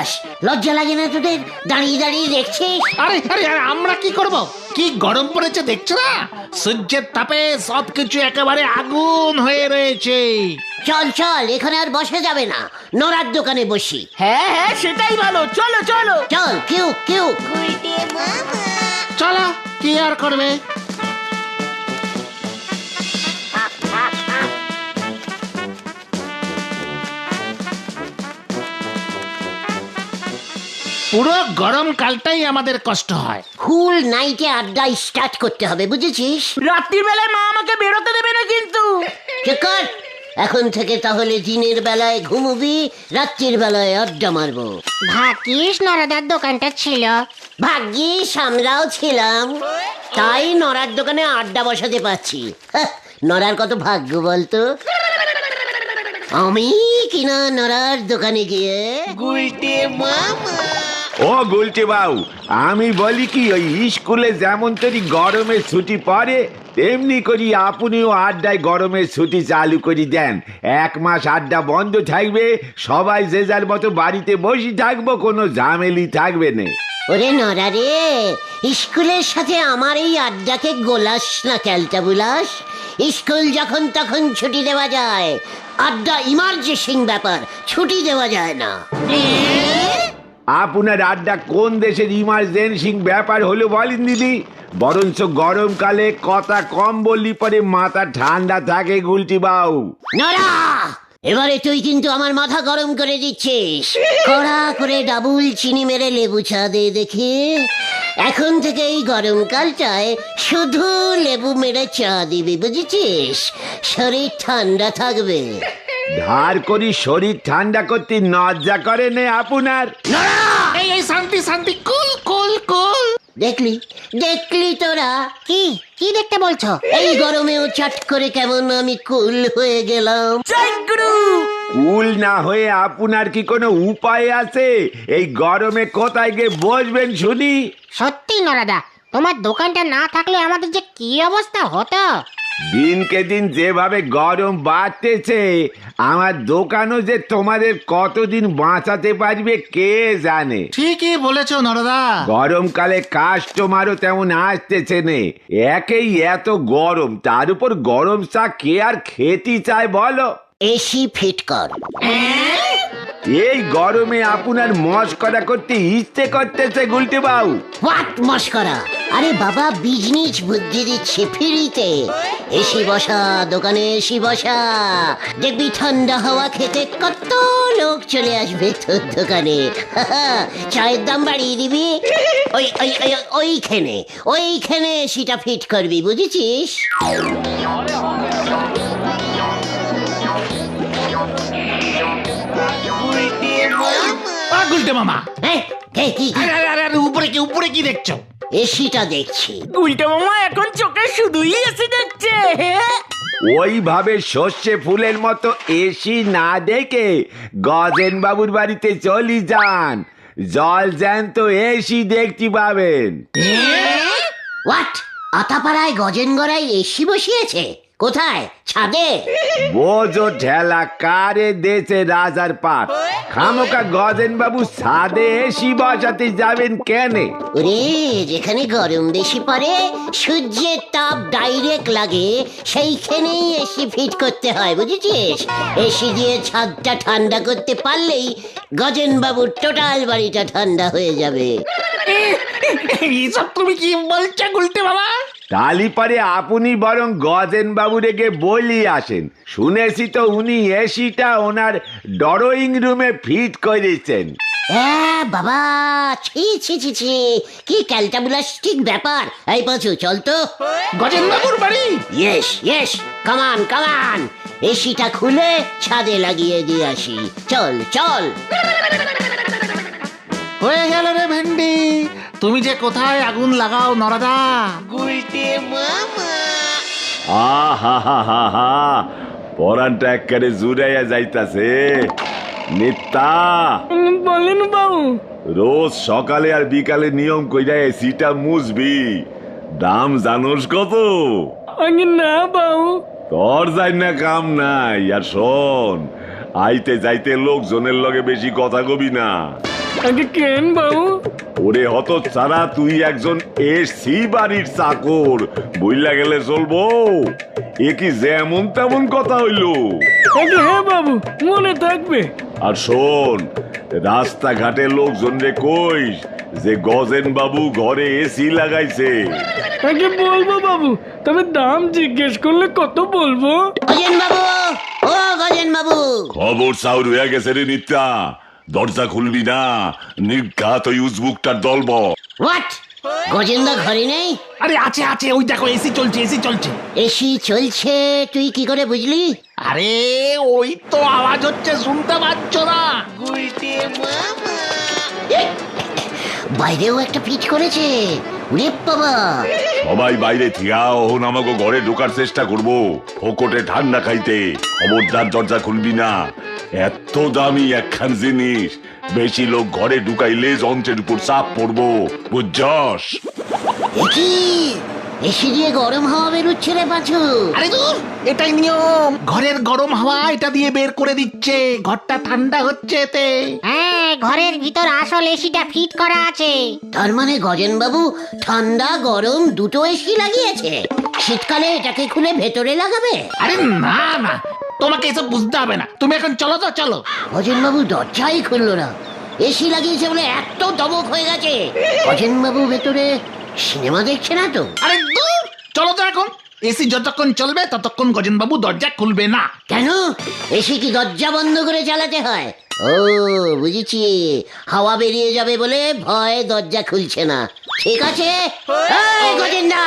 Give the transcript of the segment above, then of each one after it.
ক্যালটা লজ্জা লাগে না তোদের? দাঁড়িয়ে দাঁড়িয়ে দেখছিস? আরে আরে আরে, আমরা কি করব? কি গরম পড়েছে দেখছ না? সূর্যের তাপে সবকিছু একেবারে আগুন হয়ে রয়েছে। চল চল এখানে আর বসে যাবে না। নোরার দোকানে বসি। হ্যাঁ হ্যাঁ সেটাই ভালো। চলো চলো। চল কিউ কিউ চলো কি আর করবে? পুরো গরমকালটাই আমাদের কষ্ট হয়। ফুল নাইটে আড্ডা স্টার্ট করতে হবে বুঝেছিস? রাত্রির বেলায় মা আমাকে বেরোতে দেবে না কিন্তু। চেকর এখন থেকে তাহলে দিনের বেলায় ঘুমবি রাত্রির বেলায় আড্ডা মারবো। ভাগ্যিস নরদার দোকানটা ছিল। ভাগ্যিস আমরাও ছিলাম। তাই নড়ার দোকানে আড্ডা বসাতে পারছি। হ্যাঁ, নড়ার কত ভাগ্য বলতো? আমি কিনা নড়ার দোকানে গিয়ে ও গুলটি বাবু আমি বলি কি, ওই স্কুলে যেমন তরি গরমের ছুটি পড়ে, তেমনি করি আপনিও আড্ডায় গরমের ছুটি চালু করে দেন। এক মাস আড্ডা বন্ধ থাকবে, সবাই যে যার মতো বাড়িতে বসে থাকব, কোনো ঝামেলি থাকবে না। ওরে নড়া রে, স্কুলের সাথে আমার এই আড্ডাকে গোলাস না ক্যালটা বুলাস। স্কুল যখন তখন ছুটি দেওয়া যায়, আড্ডা ইমার্জেন্সি ব্যাপার, ছুটি দেওয়া যায় না। আপনার আড্ডা কোন দেশের ইমার্জেন্সি ব্যাপার হলো বলেন দিদি? বরঞ্চ গরমকালে কথা কম বললি পরে মাথা ঠান্ডা থাকে গুলটি নড়া! এবারে তুই কিন্তু আমার মাথা গরম করে দিচ্ছিস। কড়া করে ডাবুল চিনি মেরে লেবু চা দে দেখি। এখন থেকে এই গরমকালটায় শুধু লেবু মেরে চা দিবি বুঝেছিস? শরীর ঠান্ডা থাকবে। ধার করি শরীর ঠান্ডা করতে নজ্জা করে নে আপনার। এই এই শান্তি শান্তি কুল কুল কুল। দেখলি দেখলি তোরা। কি কি দেখতে বলছো? এই গরমেও চট করে কেমন আমি কুল হয়ে গেলাম। কুল না হয়ে আপনার কি কোনো উপায় আছে? এই গরমে কোথায় গিয়ে বসবেন শুনি? সত্যি নরাদা তোমার দোকানটা না থাকলে আমাদের যে কি অবস্থা হতো? দিনকে দিন যেভাবে গরম বাড়তেছে আমার দোকানও যে তোমাদের কতদিন বাঁচাতে পারবে কে জানে? ঠিকই বলেছ নরদা। গরমকালে কাস্টমারও তেমন আসতেছে নে। একেই এত গরম তার উপর গরম চা কে আর খেতে চায় বলো? এসি ফিট কর। এই গরমে আপনার মস্করা করতে ইচ্ছে করতেছে গুলটে বাউ। হোয়াট মস্করা? আরে বাবা বিজনেস বুদ্ধি দিচ্ছে ফিরিতে। এসি বসা দোকানে এসি বসা। দেখবি ঠান্ডা হাওয়া খেতে কত লোক চলে আসবে তোর দোকানে। চায়ের দাম বাড়িয়ে দিবি। ওই ওই ওই- ওইখানে ওইখানে এসিটা ফিট করবি বুঝেছিস? গুলটে মামা। হ্যাঁ কে কি কি? আরে, আরে, আরে, আরে, উপরে কি উপরে কি দেখছ? এসিটা দেখছি। উল্টো মামা এখন চোখে শুধুই এসে যাচ্ছে হ্যাঁ? ওইভাবে সর্ষে ফুলের মতো এসি না দেখে গজেন বাবুর বাড়িতে চলি যান। জল জ্যান্ত এসি দেখতে পাবেন। হোয়াট আতাপাড়ায় গজেনগড়ায় এসি বসিয়েছে? কোথায়? ছাদে? বোঝো ঠেলা কারে দেশে রাজার পাট খামোকা গজেন বাবু সাদে এসি বসাতে যাবেন কেনে? ওরে যেখানে গরম বেশি পড়ে সূর্যের তাপ ডাইরেক্ট লাগে সেইখানেই এসি ফিট করতে হয় বুঝেছিস? এসি দিয়ে ছাদটা ঠান্ডা করতে পারলেই গজেন বাবুর টোটাল বাড়িটা ঠান্ডা হয়ে যাবে। এইসব তুমি কি বলছো গুলটে বাবা? তালি পারে আপনি বরং গজেন বাবু রেগে বলি আসেন। শুনেছি তো উনি এসিটা ওনার ড্রয়িং রুমে ফিট করেছেন। হ্যাঁ বাবা ছি ছি ছি ছি। কি ক্যালটাবুলাস্টিক ব্যাপার। এই পাঁচু চল তো। গজেন বাবুর বাড়ি? ইয়েস ইয়েস কামান কামান এসিটা খুলে ছাদে লাগিয়ে দিয়ে আসি। চল চল। হয়ে গেল রে ভেন্ডি। তুমি যে কোথায় আগুন লাগাও নরদা? আহা হা হা হা পরানটা একেবারে জুড়াইয়া যাইতাছে। নিত্যা। বলেন বাবু। রোজ সকালে আর বিকালে নিয়ম কইরা এসিটা মুছবি। দাম জানোস কত? আগে না বাবু। তোর যাই না কাম নাই। আর শোন আইতে যাইতে লোকজনের লগে বেশি কথা কবি না। আগে কেন বাবু? ওরে হত তুই একজন এসি বাড়ির চাকর। বইলা গেলে চলবো। এ কি যেমন তেমন কথা হইল। হ্যাঁ বাবু মনে থাকবে। আর শোন রাস্তাঘাটে লোকজন রে কইস যে গজেন বাবু ঘরে এসি লাগাইছে। আগে বলব বাবু তবে দাম জিজ্ঞেস করলে কত বলব? গজেন বাবু ও গজেন বাবু। খবর সাউর হয়ে গেছে রে নিত্যা। দরজা খুলবি না। নির্ঘাত ওই উজবুকটার দলব হোয়াট গজেন্দা ঘরে নেই? আরে আছে আছে ওই দেখো এসি চলছে এসি চলছে। এসি চলছে তুই কি করে বুঝলি? আরে ওই তো আওয়াজ হচ্ছে শুনতে পাচ্ছ না। বাইরেও একটা পিচ করেছে। বাবা। সবাই বাইরে থিয়া ওহন আমাকে ঘরে ঢোকার চেষ্টা করব। ফোকটে ঠান্ডা খাইতে। খবরদার দরজা খুলবি না। এত দামি একখান জিনিস। বেশি লোক ঘরে ঢুকাইলে যন্ত্রের উপর চাপ পড়ব। বুঝছস? এসি দিয়ে গরম হাওয়া বেরোচ্ছে রে পাঁচু। আরে দূর এটাই নিয়ম। ঘরের গরম হাওয়া এটা দিয়ে বের করে দিচ্ছে। ঘরটা ঠান্ডা হচ্ছে এতে। হ্যাঁ ঘরের ভিতর আসল এসিটা ফিট করা আছে। তার মানে গজেন বাবু ঠান্ডা গরম দুটো এসি লাগিয়েছে। শীতকালে এটাকে খুলে ভেতরে লাগাবে। আরে না না তোমাকে এসব বুঝতে হবে না। তুমি এখন চলো তো চলো। অজেন বাবু দরজাই খুললো না। এসি লাগিয়েছে বলে এত দমক হয়ে গেছে। অজেন বাবু ভেতরে সিনেমা দেখছে না তো? আরে দূর চলো তো এখন। এসি যতক্ষণ চলবে ততক্ষণ গজেন বাবু দরজা খুলবে না। কেন? এসি কি দরজা বন্ধ করে চালাতে হয়? ও বুঝেছি। হাওয়া বেরিয়ে যাবে বলে ভয় দরজা খুলছে না। ঠিক আছে? গজেন্দা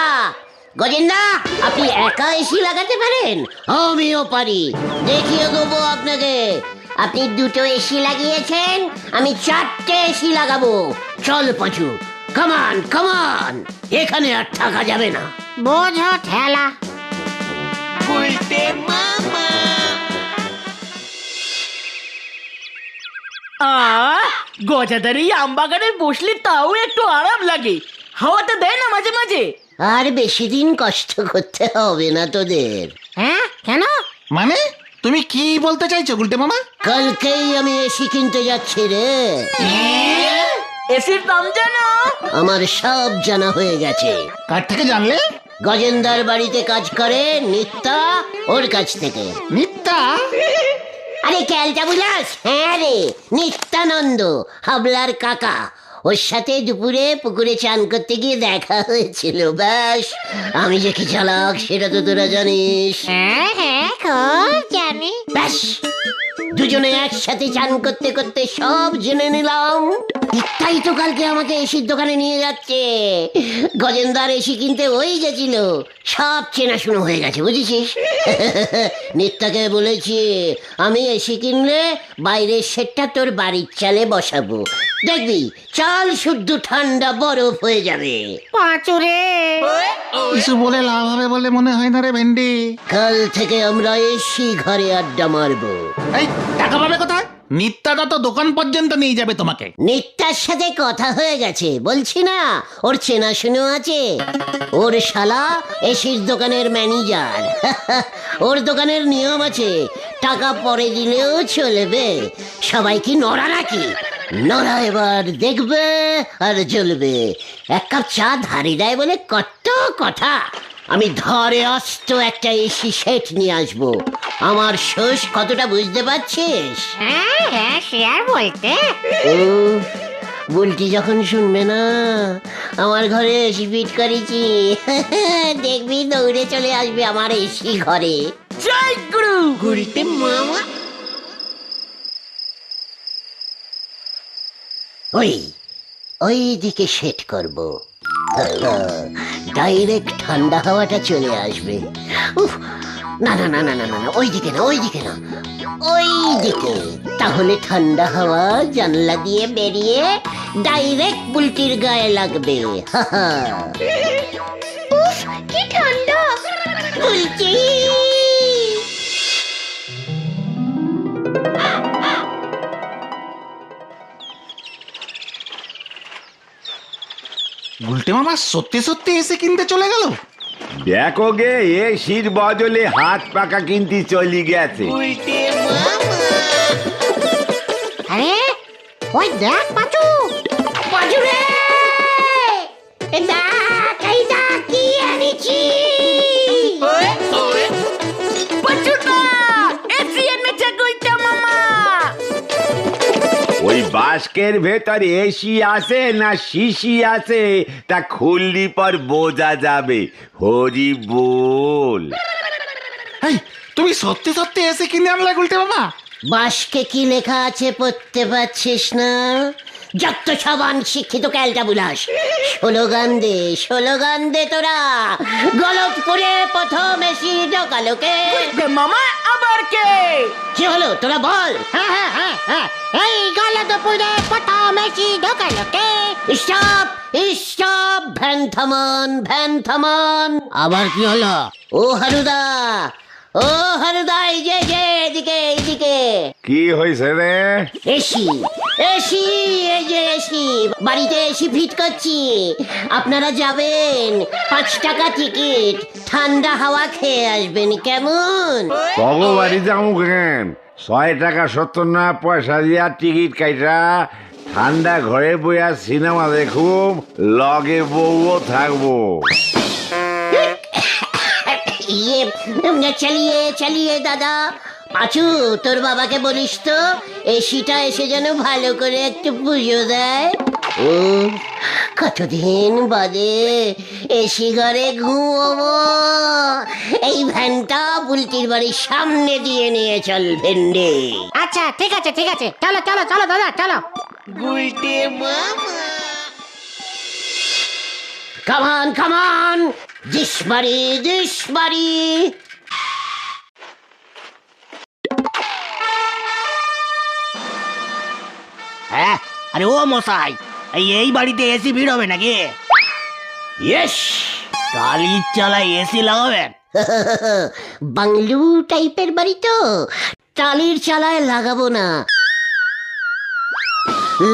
গজেন্দা আপনি একা এসি লাগাতে পারেন? আমিও পারি। দেখিয়ে দেবো আপনাকে। আপনি দুটো এসি লাগিয়েছেন আমি চারটে এসি লাগাবো। চল পাঁচু। কামান কামান এখানে আর থাকা যাবে না। বোঝো ঠেলা। আ গজাদার এই আমবাগানে বসলে তাও একটু আরাম লাগে। হাওয়াটা দেয় না মাঝে মাঝে। আর বেশি দিন কষ্ট করতে হবে না তোদের। হ্যাঁ? কেন? মানে? তুমি কি বলতে চাইছো গুলটে মামা? কালকেই আমি এসি কিনতে যাচ্ছি রে। এসির দাম জানো? আমার সব জানা হয়ে গেছে। কার থেকে জানলে? গজেন্দার বাড়িতে কাজ করে নিত্যা ওর কাছ থেকে। নিত্যা? আরে ক্যালটা বুলাস হ্যাঁ রে নিত্যানন্দ হাবলার কাকা। ওর সাথে দুপুরে পুকুরে চান করতে গিয়ে দেখা হয়েছিল ব্যাস। আমি যে কি চালাক সেটা তো তোরা জানিস। হ্যাঁ হ্যাঁ খুব জানি। ব্যাস। দুজনে একসাথে চান করতে করতে সব জেনে নিলাম। তাই তো কালকে আমাকে এসির দোকানে নিয়ে যাচ্ছে। গজেন্দার এসি কিনতে ওই গেছিল। সব চেনাশুনো হয়ে গেছে বুঝেছিস? নিত্যাকে বলেছি আমি এসি কিনলে বাইরের সেটটা তোর বাড়ির চালে বসাবো। দেখবি চাল শুদ্ধ ঠান্ডা বরফ হয়ে যাবে। পাঁচুরে। কিছু বলে লাভ হবে বলে মনে হয় না রে ভেন্ডি। কাল থেকে আমরা এসি ঘরে আড্ডা মারবো। এই টাকা পাবে কোথায়? নিত্যাদা তো দোকান পর্যন্ত নিয়ে যাবে তোমাকে। নিত্যার সাথে কথা হয়ে গেছে বলছি না ওর চেনাশুনো আছে। ওর শালা এসির দোকানের ম্যানেজার। ওর দোকানের নিয়ম আছে টাকা পরে দিলেও চলবে। সবাই কি নড়া নাকি? নড়া এবার দেখবে আর চলবে এক কাপ চা ধারি দেয় বলে কত কথা। আমি ধরে অস্ত একটা এসি সেট নিয়ে আসব। আমার শোষ কতটা বুঝতে পারছিস? হ্যাঁ হ্যাঁ সে আর বলতে। ও বুলটি যখন শুনবে না আমার ঘরে এসি ফিট করেছি। দেখবি দৌড়ে চলে আসবে আমার এসি ঘরে। জয় গুরু! গুরিতে মামা। ওই ওই দিকে সেট করব। ডাইরেক্ট ঠান্ডা হাওয়াটা চলে আসবে। উফ না না না না না না না ওই দিকে না ওই দিকে না ওই দিকে তাহলে ঠান্ডা হাওয়া জানলা দিয়ে বেরিয়ে ডাইরেক্ট বুলটির গায়ে লাগবে। হা কি ঠান্ডা। বুলটি। গুলটে মামা সত্যি সত্যি এসে কিনতে চলে গেল? দেখো গে এসির বদলে হাত পাকা কিনতে চলি গেছে। আরে ওই দেখ বাস্কের ভেতরে এসি আছে না শিশি আছে? তা খুললি পর বোঝা যাবে। হরি বল। এই তুমি সত্যি সত্যি এসে কিনে আনলে গুলটে বাবা? বাসকে কি লেখা আছে পড়তে পারছিস না? যত সবান শিক্ষিত ক্যালটা বুলাস স্লোগান দে স্লোগান দে তোরা। গলতপুরে প্রথম এসি ঢোকালোকে মামা আবার কে? কি হলো? তোরা বল। হ্যাঁ হ্যাঁ হ্যাঁ হ্যাঁ। এই গলদপুরে প্রথম এসি ঢোকালো কে? স্টপ স্টপ ভ্যান থামান ভ্যান থামান আবার কি হলো? ও হারুদা ও হারুদা এই যে যে এদিকে। এইদিকে কি হয়েছে রে? এসি এসি এই যে এসি বাড়িতে এসি ফিট করছি। আপনারা যাবেন পাঁচ টাকা টিকিট ঠান্ডা হাওয়া খেয়ে আসবেন কেমন? ভগবানই যাব কেন? ছয় টাকা সত্তর না পয়সা দিয়া টিকিট কাইটা ঠান্ডা ঘরে বইয়া সিনেমা দেখুম লগে বউও থাকব। চালিয়ে চালিয়ে দাদা। পাচু তোর বাবাকে বলিস তো এসিটা এসে যেন ভালো করে একটু পুজো দেয়। ও কতদিন বাদে এসি ঘরে ঘুমোবো। এই ভ্যানটা বুলটির বাড়ির সামনে দিয়ে নিয়ে চল ভেন্ডে। আচ্ছা ঠিক আছে ঠিক আছে। চলো চলো চলো দাদা চলো। কামান কামান দিস বাড়ি দিস বাড়ি! হ্যাঁ? আরে ও মশাই এই এই বাড়িতে এসি ভিড় হবে নাকি? ইয়েস টালির চালায় এসি লাগাবেন। বাংলু টাইপের বাড়ি তো টালির চালায় লাগাবো না।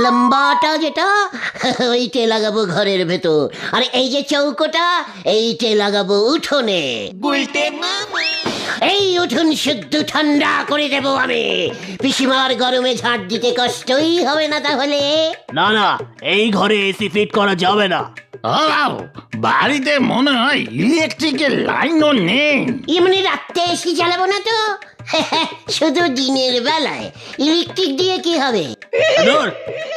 লম্বাটা যেটা ওইটে লাগাবো ঘরের ভেতর। আর এই যে চৌকোটা এইটে লাগাবো উঠোনে। এই উঠোন শুদ্ধ ঠান্ডা করে দেব আমি। পিসিমার গরমে ঝাঁট দিতে কষ্টই হবে না তাহলে? না না এই ঘরে এসি ফিট করা যাবে না। ও বাড়িতে মনে হয় ইলেকট্রিকের লাইনও নেই। এমনি রাত্রে এসি চালাবো না তো? শুধু দিনের বেলায়। ইলেকট্রিক দিয়ে কি হবে? ধুর,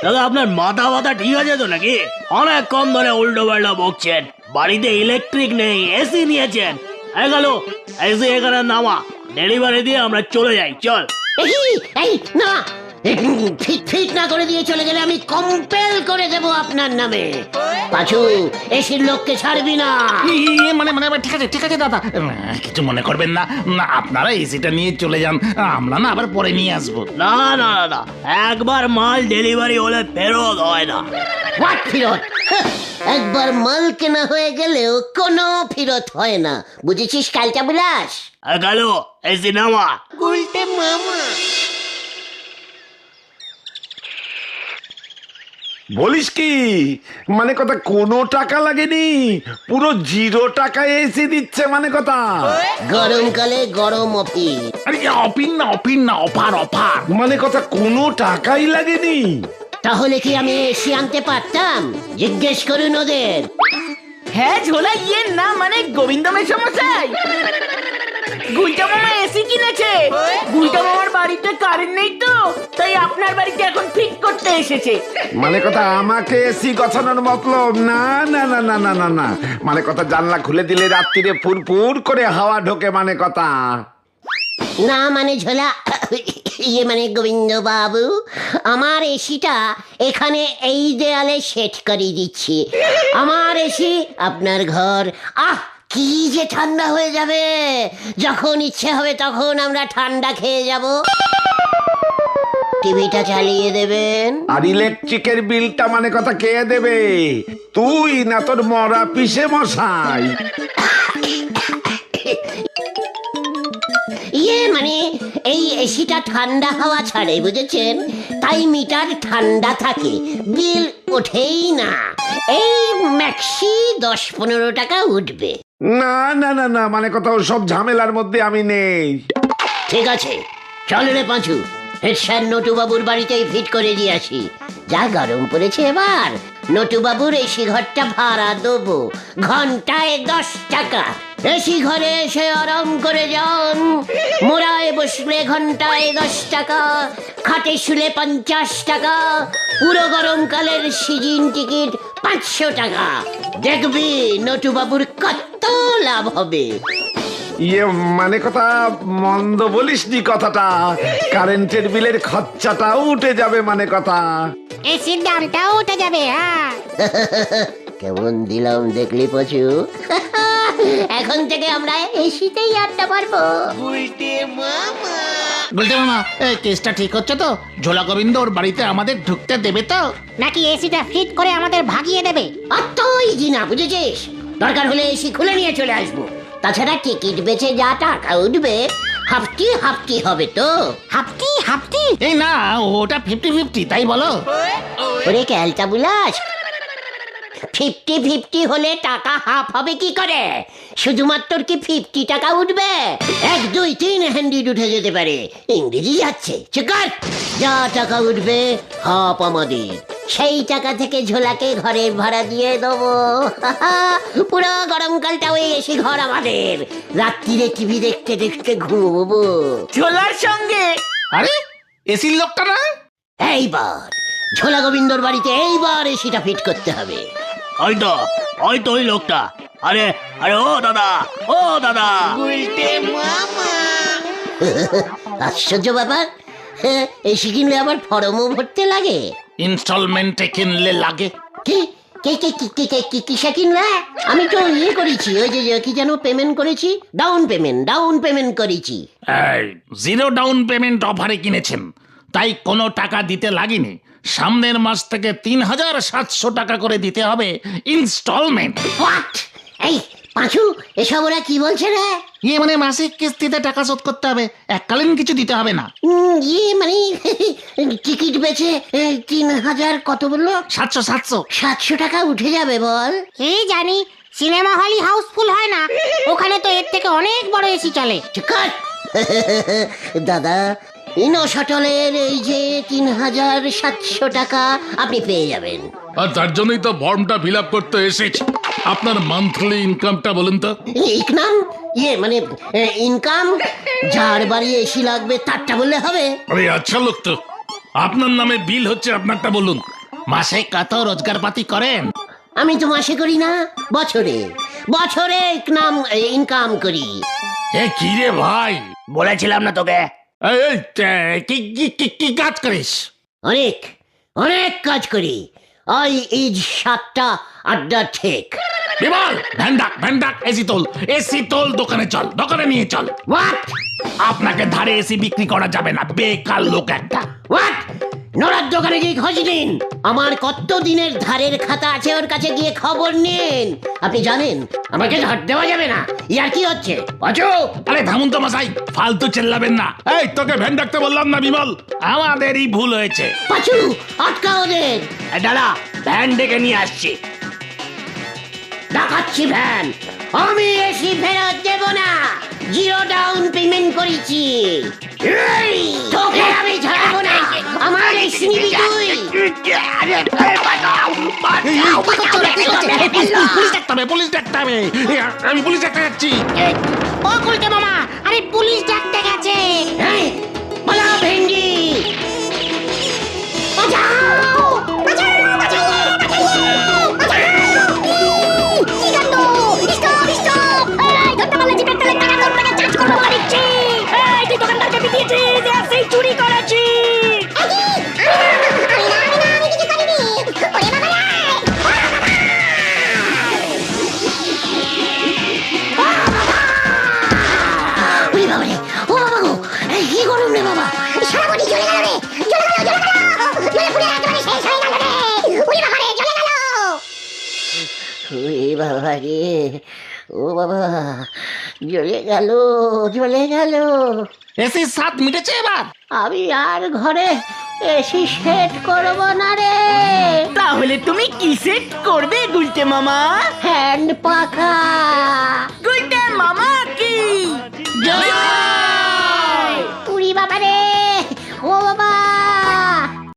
দাদা আপনার মাথা মাথা ঠিক আছে তো নাকি? অনেক কম ধরে উল্টো পাল্টা বকছেন। বাড়িতে ইলেকট্রিক নেই এসি নিয়েছেন। এই গেল। এসি এখানে নামা। ডেলিভারি দিয়ে আমরা চলে যাই চল। এই এই না ফিট না করে দিয়ে চলে গেলে আমি কম্পেল করে দেব আপনার নামে। পাছু এসির লোককে ছাড়বি না। ইয়ে, মানে মানে ঠিক আছে ঠিক আছে দাদা। উম, কিছু মনে করবেন না। না আপনারা এসিটা নিয়ে চলে যান। আমরা না আবার পরে নিয়ে আসব। না না না না একবার মাল ডেলিভারি হলে ফেরত হয় না। হোয়াট ফিরত? হাহ, একবার মাল কেনা হয়ে গেলেও কোনো ফিরত হয় না। বুঝেছিস কালটা বিলাস? গেল এসি নামা। বলিস কি? মানে কথা কোনো টাকা লাগেনি পুরো জিরো টাকায় এসি দিচ্ছে মানে কথা। গরমকালে গরম অফিস আরে অপিন না অপিন না অফার অফার মানে কথা কোনো টাকাই লাগেনি। তাহলে কি আমি এসি আনতে পারতাম? জিজ্ঞেস করুন ওদের। হ্যাঁ ঝোলা ইয়ে না মানে গোবিন্দ মেশামশাই। গুলটা মামা এসি কিনেছে। গুলটা মামার বাড়িতে কারেন্ট নেই তো তাই আপনার বাড়িতে এখন ফিট করতে এসেছে। মানে কথা আমাকে এসি গছানোর মতলব? না না না না না না না। মানে কথা জানলা খুলে দিলে রাত্রিরে ফুরফুর করে হাওয়া ঢোকে মানে কথা। না মানে ঝোলা ইয়ে মানে গোবিন্দ বাবু আমার এসিটা এখানে এই দেয়ালে সেট করে দিচ্ছি। আমার এসি আপনার ঘর। আহ! কি যে ঠান্ডা হয়ে যাবে? যখন ইচ্ছে হবে তখন আমরা ঠান্ডা খেয়ে যাব। টিভিটা চালিয়ে দেবেন। আর ইলেকট্রিকের বিলটা মানে কথা কে দেবে? তুই না তোর মরা পিসে মশাই ইয়ে মানে এই এসিটা ঠান্ডা হাওয়া ছাড়ে বুঝেছেন? তাই মিটার ঠান্ডা থাকে বিল ওঠেই না। এই ম্যাক্সি দশ পনেরো টাকা উঠবে। না না না না মানে কথা সব ঝামেলার মধ্যে আমি নেই। ঠিক আছে চল রে পাঁচু হেড স্যার নটুবাবুর বাড়িতেই ফিট করে দিয়ে আসি। যা গরম পড়েছে এবার নটুবাবুর এসি ঘরটা ভাড়া দেবো ঘন্টায় দশ টাকা। এসি ঘরে এসে আরাম করে যান। মোড়ায় বসলে ঘন্টায় দশ টাকা খাটে শুলে পঞ্চাশ টাকা পুরো গরমকালের সিজন টিকিট পাঁচশো টাকা। দেখবি নটুবাবুর কত লাভ হবে। ইয়ে মানে কথা মন্দ বলিস বলিসনি কথাটা। কারেন্টের বিলের খরচাটাও উঠে যাবে মানে কথা। এসির দামটাও উঠে যাবে হ্যাঁ। কেমন দিলাম দেখলি পচু এখন থেকে আমরা এসিতেই আড্ডা পারব বলতে মামা। এই কেসটা ঠিক হচ্ছে তো? ঝোলা গোবিন্দ ওর বাড়িতে আমাদের ঢুকতে দেবে তো? নাকি এসিটা ফিট করে আমাদের ভাগিয়ে দেবে? অত ইজি না বুঝেছিস? দরকার হলে এসি খুলে নিয়ে চলে আসব। তাছাড়া টিকিট বেচে যা টাকা উঠবে হাফটি হাফটি হবে তো। হাফটি হাফটি? এই না ওটা ফিফটি ফিফটি তাই বলো। ওরে ক্যালটা বুলাস ফিফটি ফিফটি হলে টাকা হাফ হবে কি করে? শুধুমাত্র কি ফিফটি টাকা উঠবে? এক দুই তিন হ্যান্ডিড উঠে যেতে পারে। ইংরেজি যাচ্ছে চিকার যা টাকা উঠবে হাফ আমাদের। সেই টাকা থেকে ঝোলাকে ঘরের ভাড়া দিয়ে দেবো। পুরো গরমকালটা ওই এসি ঘর আমাদের। রাত্রিরে টিভি দেখতে দেখতে ঘুমবো। ঝোলার সঙ্গে? আরে এসির লোকটা না? এইবার ঝোলা গোবিন্দর বাড়িতে এইবার এসিটা ফিট করতে হবে। ওই তো ওই তো ওই লোকটা। আরে আরে ও দাদা ও দাদা। আশ্চর্য ব্যাপার। এসি কিনলে আবার ফর্মও ভরতে লাগে? ইনস্টলমেন্টে কিনলে লাগে। কি কে কে কি কি কি কিসে কিনলে? আমি তো ইয়ে করেছি ওই যে যে কি যেন পেমেন্ট করেছি? ডাউন পেমেন্ট ডাউন পেমেন্ট করেছি। এই, জিরো ডাউন পেমেন্ট অফারে কিনেছেন। তাই কোনো টাকা দিতে লাগেনি। সামনের মাস থেকে তিন হাজার সাতশো টাকা করে দিতে হবে ইনস্টলমেন্ট। হোয়াট এই পাঁচু এসব ওরা কি বলছে রে? ইয়ে মানে মাসিক কিস্তিতে টাকা শোধ করতে হবে এককালীন কিছু দিতে হবে না। উম, ইয়ে মানে টিকিট বেচে এ, তিন হাজার কত বলল? সাতশো সাতশো। সাতশো টাকা উঠে যাবে বল। এই জানি সিনেমা হলই হাউসফুল হয় না। ওখানে তো এর থেকে অনেক বড় এসি চলে। চিকার দাদা এই যে তিন হাজার সাতশো টাকা আপনি পেয়ে যাবেন। আর তার জন্যই তো ফর্মটা ফিল আপ করতে এসেছি। আপনার মান্থলি ইনকামটা বলুন তো। ইকনাম ইয়ে মানে ইনকাম? যার বাড়ি এসি লাগবে তারটা বললে হবে। আরে আচ্ছা লোক তো। আপনার নামে বিল হচ্ছে আপনারটা বলুন। মাসে কত রোজগার পাতি করেন? আমি তো মাসে করি না বছরে। বছরে ইকনাম ইনকাম করি। এ কি রে ভাই? বলেছিলাম না তোকে। এই, কি কি কি কাজ করিস? অনেক অনেক কাজ করি। আই ইজ সাতটা আড্ডা ঠিক। বিমল ভ্যান্ডাক ভ্যান্ডাক এসি তোল এসি তোল দোকানে চল দোকানে নিয়ে চল। হোয়াট আপনাকে ধারে এসি বিক্রি করা যাবে না বেকার লোক একটা। হোয়াট নোরার দোকানে গিয়ে খোঁজ নিন। আমার কত দিনের ধারের খাতা আছে ওর কাছে গিয়ে খবর নিন। আপনি জানেন আমাকে ধার দেওয়া যাবে না। ইয়ার কি হচ্ছে? পাচু আরে থামুন তো মশাই ফালতু চেল্লাবেন না। এই তোকে ভ্যান ডাকতে বললাম না বিমল। আমাদেরই ভুল হয়েছে। পাচু আটকা ওদের। দাদা ভ্যান ডেকে নিয়ে আসছি। ডাকাচ্ছি ভ্যান। আমি এসি ফেরত দেব না। জিরো ডাউন পেমেন্ট করেছি। তোকে আমি ছাড়বো পুলিশ ডাকতে হবে পুলিশ ডাকতে হবে আমি পুলিশ ডাকতে যাচ্ছি ও গুলটে মামা আরে পুলিশ ডাকতে গেছে এই, পালাও বাঁচাও! বাঁচাও, বাঁচাও, বাঁচাও, বাঁচাও! কাণ্ড? Stop, stop! এই, ধরতে পারলে জিপের তেলে টাকা তোর টাকা চার্জ করব বাড়িচ্ছি। এই, তুই দোকানদারকে পিটিয়েছিস, এ, সেই চুরি করেছি। বাবা রে ও বাবা জ্বলে গেল জ্বলে গেল। এসি সাত মিটেছে এবার। আমি আর ঘরে এসি সেট করব না রে। তাহলে তুমি কি সেট করবে গুলতে মামা? হ্যান্ড পাখা। গুলতে মামা কি? জয়!